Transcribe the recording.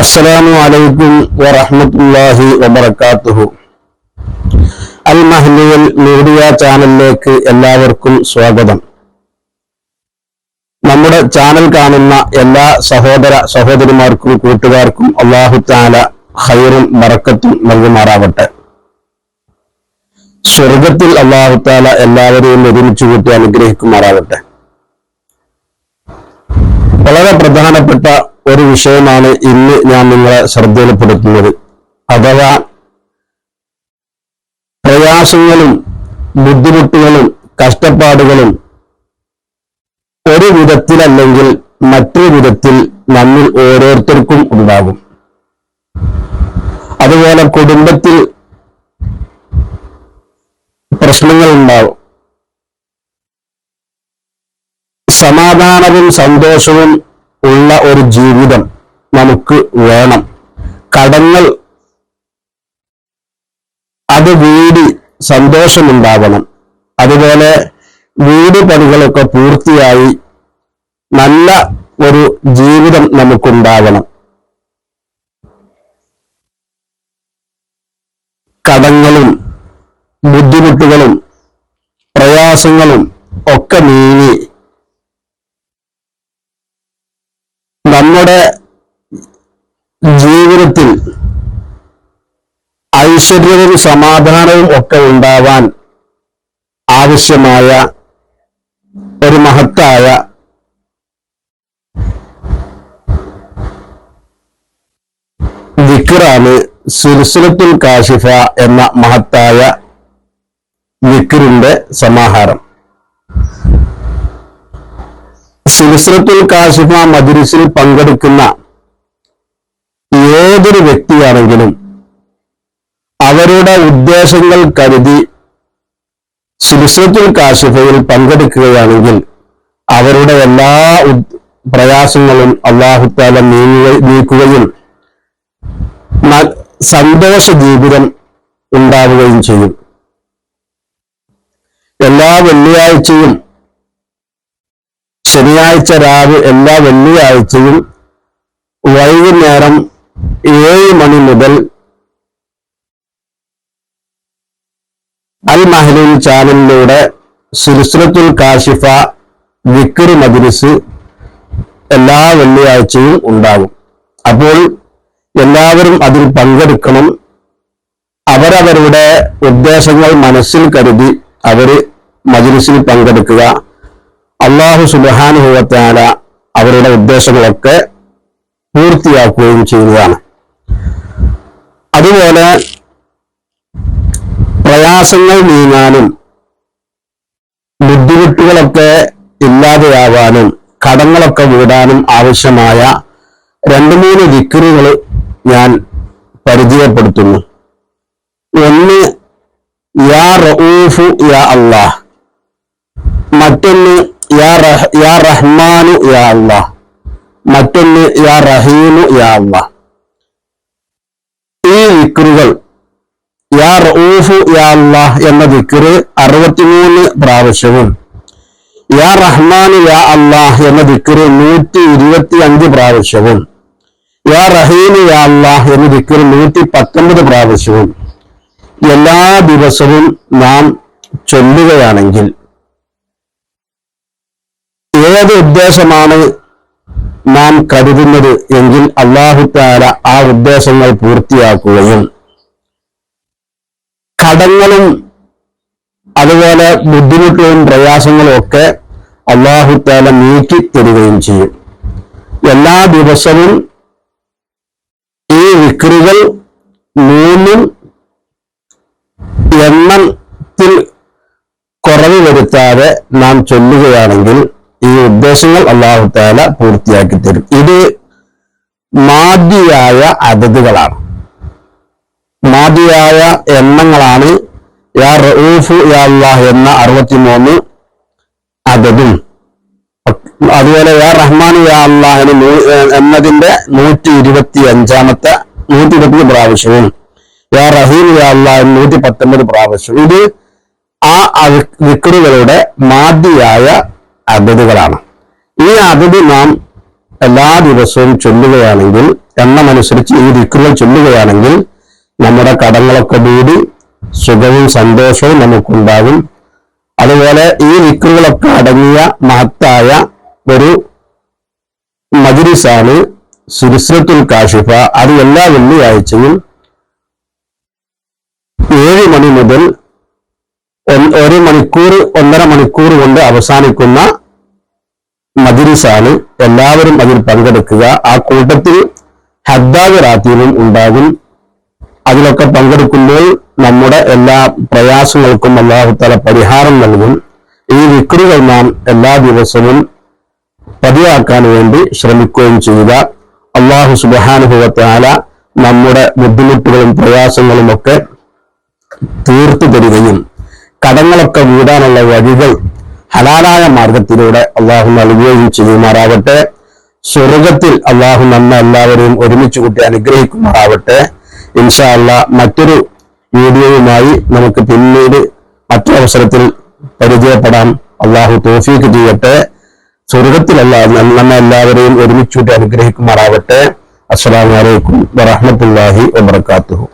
അസ്സലാമു അലൈക്കും വറഹ്മത്തുള്ളാഹി വബറകാതുഹു അൽ മഹ്ലിയൽ മീഡിയ ചാനലിലേക്ക് എല്ലാവർക്കും സ്വാഗതം. നമ്മുടെ ചാനൽ കാണുന്ന എല്ലാ സഹോദര സഹോദരിമാർക്കും കൂട്ടുകാർക്കും അള്ളാഹു താല ഹൈറും ബറക്കത്തും നൽകുമാറാവട്ടെ. സ്വർഗത്തിൽ അള്ളാഹു താല എല്ലാവരെയും ഒരുമിച്ച് കൂട്ടി അനുഗ്രഹിക്കുമാറാവട്ടെ. വളരെ പ്രധാനപ്പെട്ട ഒരു വിഷയമാണ് ഇന്ന് ഞാൻ നിങ്ങളെ ശ്രദ്ധയിൽപ്പെടുത്തുന്നത്. അഥവാ പ്രയാസങ്ങളും ബുദ്ധിമുട്ടുകളും കഷ്ടപ്പാടുകളും ഒരു വിധത്തിലല്ലെങ്കിൽ മറ്റൊരു വിധത്തിൽ നമ്മിൽ ഓരോരുത്തർക്കും ഉണ്ടാകും. അതുപോലെ കുടുംബത്തിൽ പ്രശ്നങ്ങൾ ഉണ്ടാവും സമാധാനവും സന്തോഷവും ഉള്ള ഒരു ജീവിതം നമുക്ക് വേണം. കടങ്ങൾ അത് വീടി സന്തോഷമുണ്ടാവണം. അതുപോലെ വീട് പണികളൊക്കെ പൂർത്തിയായി നല്ല ഒരു ജീവിതം നമുക്കുണ്ടാകണം കടങ്ങളും ബുദ്ധിമുട്ടുകളും പ്രയാസങ്ങളും ഒക്കെ നീങ്ങി നമ്മുടെ ജീവിതത്തിൽ ഐശ്വര്യവും സമാധാനവും ഒക്കെ ഉണ്ടാവാൻ ആവശ്യമായ ഒരു മഹത്തായ വിക്റാണ് സിൽസിലത്തുൽ കാശിഫ എന്ന മഹത്തായ വിക്രിന്റെ സമാഹാരം. സിൽസിലത്തുൽ കാശിഫ മദുരസിൽ പങ്കെടുക്കുന്ന ഏതൊരു വ്യക്തിയാണെങ്കിലും അവരുടെ ഉദ്ദേശങ്ങൾ കരുതി സിൽസിലത്തുൽ കാശിഫയിൽ പങ്കെടുക്കുകയാണെങ്കിൽ അവരുടെ എല്ലാ പ്രയാസങ്ങളും അള്ളാഹുത്താല നീങ്ങുക നീക്കുകയും സന്തോഷ ജീവിതം ഉണ്ടാവുകയും ചെയ്യും. എല്ലാ വെള്ളിയാഴ്ചയും ശനിയാഴ്ച രാവ് എല്ലാ വെള്ളിയാഴ്ചയും വൈകുന്നേരം ഏഴ് മണി മുതൽ അൽ മഹലിൻ ചാനലിലൂടെ സിൽസിലത്തുൽ കാഷിഫ വിക്രി മദ്രസ് എല്ലാ വെള്ളിയാഴ്ചയും ഉണ്ടാകും. അപ്പോൾ എല്ലാവരും അതിൽ പങ്കെടുക്കണം. അവരവരുടെ ഉദ്ദേശങ്ങൾ മനസ്സിൽ കരുതി അവർ മജ്ലിസിൽ പങ്കെടുക്കുക. അള്ളാഹു സുബാനുഭവത്താല അവരുടെ ഉദ്ദേശങ്ങളൊക്കെ പൂർത്തിയാക്കുകയും ചെയ്യുന്നതാണ്. അതുപോലെ പ്രയാസങ്ങൾ നീങ്ങാനും ബുദ്ധിമുട്ടുകളൊക്കെ ഇല്ലാതെയാവാനും കടങ്ങളൊക്കെ വീടാനും ആവശ്യമായ രണ്ട് മൂന്ന് വിക്രുകൾ ഞാൻ പരിചയപ്പെടുത്തുന്നു. ഒന്ന് യാ റഊഫു യാ അള്ളാഹ്. മറ്റൊന്ന് യാ റഹ് യാ റഹ്മാനു യാ അള്ളാഹ്. മറ്റൊന്ന് യാ റഹീമു യാ അള്ളാഹ്. ഈ വിക്രുകൾ യാ റഊഫു യാ എന്ന ദിക്കറ് അറുപത്തിമൂന്ന് പ്രാവശ്യവും. യാ റഹ്മാൻ യാ അള്ളാഹ് എന്ന ദിക്കറ് നൂറ്റി ഇരുപത്തി അഞ്ച് പ്രാവശ്യവും. യാ റഹീം യാ അള്ളാഹ് എന്ന ദിക്കറ് നൂറ്റി പത്തൊമ്പത് പ്രാവശ്യവും. എല്ലാ ദിവസവും നാം ചൊല്ലുകയാണെങ്കിൽ ഏത് ഉദ്ദേശമാണ് നാം കരുതുന്നത് എങ്കിൽ അള്ളാഹുത്താല ആ ഉദ്ദേശങ്ങൾ പൂർത്തിയാക്കുകയും കടങ്ങളും അതുപോലെ ബുദ്ധിമുട്ടുകളും പ്രയാസങ്ങളും ഒക്കെ അള്ളാഹുത്താല നീക്കി തരികയും ചെയ്യും. എല്ലാ ദിവസവും ഈ വിക്രുകൾ മൂന്നും എണ്ണത്തിൽ കുറവ് വരുത്താതെ നാം ചൊല്ലുകയാണെങ്കിൽ ഈ ഉദ്ദേശങ്ങൾ അള്ളാഹുത്താല പൂർത്തിയാക്കി തരും. ഇത് മാതിയായ അതതുകളാണ്. മാദിയായ എണ്ണങ്ങളാണ് യാ റഊഫു യാ എന്ന അറുപത്തിമൂന്ന് അതതും അതുപോലെ യാ റഹ്മാൻ യാ അള്ളാഹിന് എന്നതിന്റെ നൂറ്റി ഇരുപത്തി അഞ്ചാമത്തെ നൂറ്റി ഇരുപത്തി പ്രാവശ്യവും. യാ റഹീം യാ അള്ളാഹ് നൂറ്റി പത്തൊമ്പത് പ്രാവശ്യവും. ഇത് ആ വിക്രുകളുടെ മാതിയായ അതതുകളാണ് ഈ അതത് നാം എല്ലാ ദിവസവും ചൊല്ലുകയാണെങ്കിൽ എണ്ണമനുസരിച്ച് ഈ ദിക്കുകൾ ചൊല്ലുകയാണെങ്കിൽ നമ്മുടെ കടങ്ങളൊക്കെ മൂടി സുഖവും സന്തോഷവും നമുക്കുണ്ടാകും. അതുപോലെ ഈ ദിക്കുകളൊക്കെ അടങ്ങിയ മഹത്തായ ഒരു മജിരിസാണ് സുരിസ്രത്തുൽ കാഷിഫ അത് എല്ലാ വെള്ളിയാഴ്ചയും ഏഴ് മണി മുതൽ ഒരു മണിക്കൂർ ഒന്നര മണിക്കൂർ കൊണ്ട് അവസാനിക്കുന്ന മജിരിസാണ് എല്ലാവരും അതിൽ പങ്കെടുക്കുക. ആ കൂട്ടത്തിൽ ഹദ്ദാവ് റാത്തീനും ഉണ്ടാകും. അതിലൊക്കെ പങ്കെടുക്കുമ്പോൾ നമ്മുടെ എല്ലാ പ്രയാസങ്ങൾക്കും അള്ളാഹുത്തല പരിഹാരം നൽകും. ഈ വിക്രുകൾ നാം എല്ലാ ദിവസവും പതിവാക്കാൻ വേണ്ടി ശ്രമിക്കുകയും ചെയ്യുക. അള്ളാഹു സുബാനുഭവത്താല നമ്മുടെ ബുദ്ധിമുട്ടുകളും പ്രയാസങ്ങളും ഒക്കെ തീർത്തു തരികയും കടങ്ങളൊക്കെ വീടാനുള്ള വഴികൾ ഹലാലായ മാർഗത്തിലൂടെ അള്ളാഹു നൽകുകയും ചെയ്യുമാറാവട്ടെ. സ്വർഗത്തിൽ അള്ളാഹു നമ്മെ എല്ലാവരെയും ഒരുമിച്ച് കൂട്ടി അനുഗ്രഹിക്കുമാറാവട്ടെ. ഇൻഷാ അല്ല മറ്റൊരു വീഡിയോയുമായി നമുക്ക് പിന്നീട് മറ്റൊരവസരത്തിൽ പരിചയപ്പെടാം. അള്ളാഹു തോഫീക്ക് ചെയ്യട്ടെ. സ്വർഗത്തിലല്ല നമ്മെ എല്ലാവരെയും ഒരുമിച്ച് കൂട്ടി അനുഗ്രഹിക്കുമാറാവട്ടെ. അസ്സലാമലൈക്കും വറഹമത്തല്ലാഹി വബർക്കാത്തുഹു